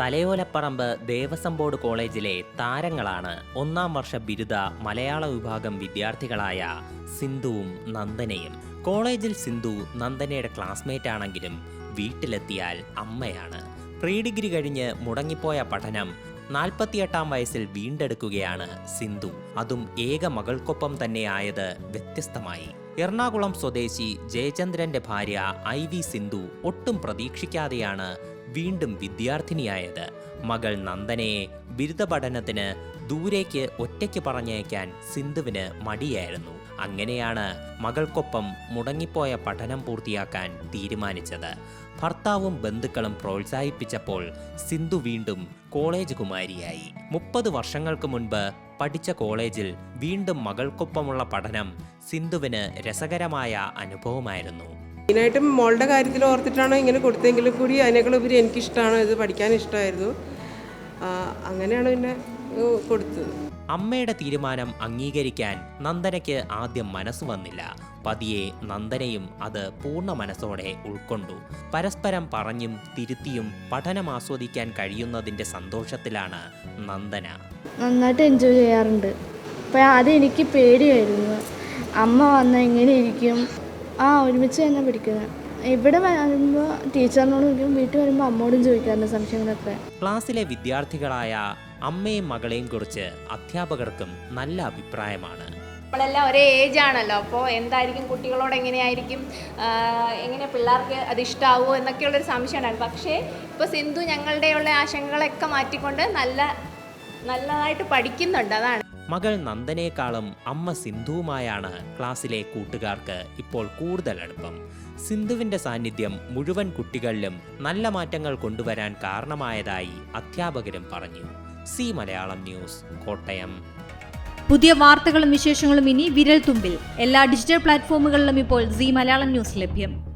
Thalayolaparambu Devaswom board കോളേജിലെ താരങ്ങളാണ് ഒന്നാം വർഷ ബിരുദ മലയാള വിഭാഗം വിദ്യാർത്ഥികളായ സിന്ധുവും നന്ദനയും. കോളേജിൽ സിന്ധു നന്ദനയുടെ ക്ലാസ്മേറ്റ് ആണെങ്കിലും വീട്ടിലെത്തിയാൽ അമ്മയാണ്. പ്രീ ഡിഗ്രി കഴിഞ്ഞ് മുടങ്ങിപ്പോയ പഠനം നാൽപ്പത്തിയെട്ടാം വയസ്സിൽ വീണ്ടെടുക്കുകയാണ് സിന്ധു. അതും ഏക മകൾക്കൊപ്പം തന്നെ ആയത് വ്യത്യസ്തമായി. എറണാകുളം സ്വദേശി ജയചന്ദ്രന്റെ ഭാര്യ ഐ വി സിന്ധു ഒട്ടും പ്രതീക്ഷിക്കാതെയാണ് വീണ്ടും വിദ്യാർത്ഥിനിയായത്. മകൾ നന്ദനയെ ബിരുദ പഠനത്തിന് ദൂരേക്ക് ഒറ്റയ്ക്ക് പറഞ്ഞയക്കാൻ സിന്ധുവിന് മടിയായിരുന്നു. അങ്ങനെയാണ് മകൾക്കൊപ്പം മുടങ്ങിപ്പോയ പഠനം പൂർത്തിയാക്കാൻ തീരുമാനിച്ചത്. ഭർത്താവും ബന്ധുക്കളും പ്രോത്സാഹിപ്പിച്ചപ്പോൾ സിന്ധു വീണ്ടും കോളേജ് കുമാരിയായി മുപ്പത് വർഷങ്ങൾക്ക് മുൻപ് പഠിച്ച കോളേജിൽ വീണ്ടും മകൾക്കൊപ്പമുള്ള പഠനം സിന്ധുവിന് രസകരമായ അനുഭവമായിരുന്നു. മെയിനായിട്ടും മോളുടെ കാര്യത്തിൽ ഓർത്തിട്ടാണ് ഇങ്ങനെ കൊടുത്തെങ്കിലും കൂടി അതിനേക്കാൾ ഉപരി എനിക്കിഷ്ടമാണ്. ഇത് പഠിക്കാൻ ഇഷ്ടമായിരുന്നു. അങ്ങനെയാണ് പിന്നെ കൊടുത്തത്. അമ്മയുടെ തീരുമാനം അംഗീകരിക്കാൻ നന്ദനയ്ക്ക് ആദ്യം മനസ്സ് വന്നില്ല. പതിയെ നന്ദനയും അത് പൂർണ മനസ്സോടെ ഉൾക്കൊണ്ടു. പരസ്പരം പറഞ്ഞും തിരുത്തിയും പഠനം ആസ്വദിക്കാൻ കഴിയുന്നതിന്റെ സന്തോഷത്തിലാണ് നന്ദന. നന്നായിട്ട് എൻജോയ് ചെയ്യാറുണ്ട്. അപ്പോൾ ആദ്യം എനിക്ക് പേടിയായിരുന്നു. അമ്മ വന്നാൽ എങ്ങനെ ഇരിക്കും. ആ ഒരുമിച്ച് തന്നെ പഠിക്കുന്നത് ഇവിടെ വരുമ്പോൾ ടീച്ചറിനോട് ചോദിക്കും വീട്ടിൽ വരുമ്പോൾ അമ്മോടും ചോദിക്കാറുണ്ട് സംശയങ്ങളൊക്കെ. ക്ലാസ്സിലെ വിദ്യാർത്ഥികളായ അമ്മയും മകളെയും കുറിച്ച് അധ്യാപകർക്കും നല്ല അഭിപ്രായമാണ്. നമ്മളെല്ലാം ഒരേ ഏജ് ആണല്ലോ അപ്പോൾ എന്തായിരിക്കും കുട്ടികളോട് എങ്ങനെയായിരിക്കും എങ്ങനെ പിള്ളേർക്ക് അത് ഇഷ്ടാവുമോ എന്നൊക്കെയുള്ളൊരു സംശയമാണ്. ഉണ്ടായിരുന്നു പക്ഷേ ഇപ്പോൾ സിന്ധു ഞങ്ങളുടെയുള്ള ആശങ്കകളൊക്കെ മാറ്റിക്കൊണ്ട് നല്ല നല്ലതായിട്ട് പഠിക്കുന്നുണ്ട് അതാണ്. മകൾ നന്ദനേക്കാളും അമ്മ സിന്ധുവുമായാണ് ക്ലാസ്സിലെ കൂട്ടുകാർക്ക് ഇപ്പോൾ കൂടുതൽ അടുപ്പം. സിന്ധുവിന്റെ സാന്നിധ്യം മുഴുവൻ കുട്ടികളിലും നല്ല മാറ്റങ്ങൾ കൊണ്ടുവരാൻ കാരണമായതായി അധ്യാപകരും പറഞ്ഞു. C Malayalam news Kottayam. പുതിയ വാർത്തകളും വിശേഷങ്ങളും ഇനി വിരൽ തുമ്പിൽ എല്ലാ ഡിജിറ്റൽ പ്ലാറ്റ്ഫോമുകളിലും ഇപ്പോൾ സി മലയാളം ന്യൂസ് ലഭ്യം.